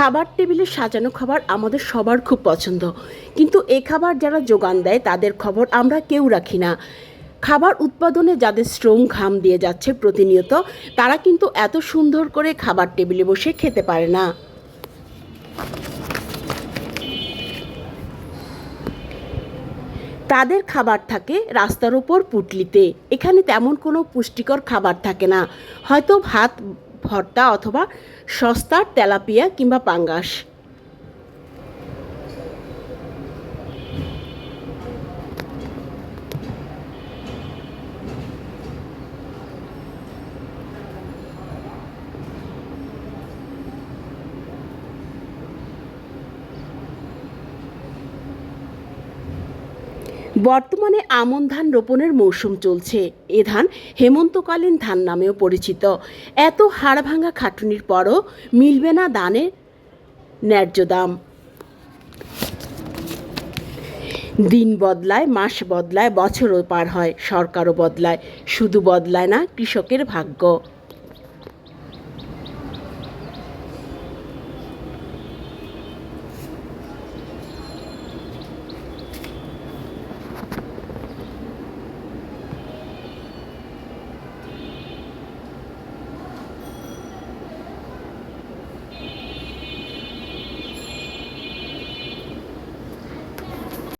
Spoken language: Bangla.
খাবার টেবিলে সাজানো খাবার আমাদের সবার খুব পছন্দ। কিন্তু এ খাবার যারা যোগান দেয়, তাদের খবর আমরা কেউ রাখি না। খাবার উৎপাদনে যাদের শ্রম ঘাম দিয়ে যাচ্ছে প্রতিনিয়ত, তারা কিন্তু এত সুন্দর করে খাবার টেবিলে বসে খেতে পারে না। তাদের খাবার থাকে রাস্তার ওপর পুটলিতে। এখানে তেমন কোনো পুষ্টিকর খাবার থাকে না। হয়তো ভাত ভর্তা অথবা সস্তার তেলাপিয়া কিংবা পাঙ্গাস। বর্তমানে আমন ধান রোপণের মৌসুম চলছে। এ ধান হেমন্তকালীন ধান নামেও পরিচিত। এত হাড় ভাঙা খাটুনির পরও মিলবে না দানের ন্যায্য দাম। দিন বদলায়, মাস বদলায়, বছরও পার হয়, সরকারও বদলায়। শুধু বদলায় না, কৃষকের ভাগ্য।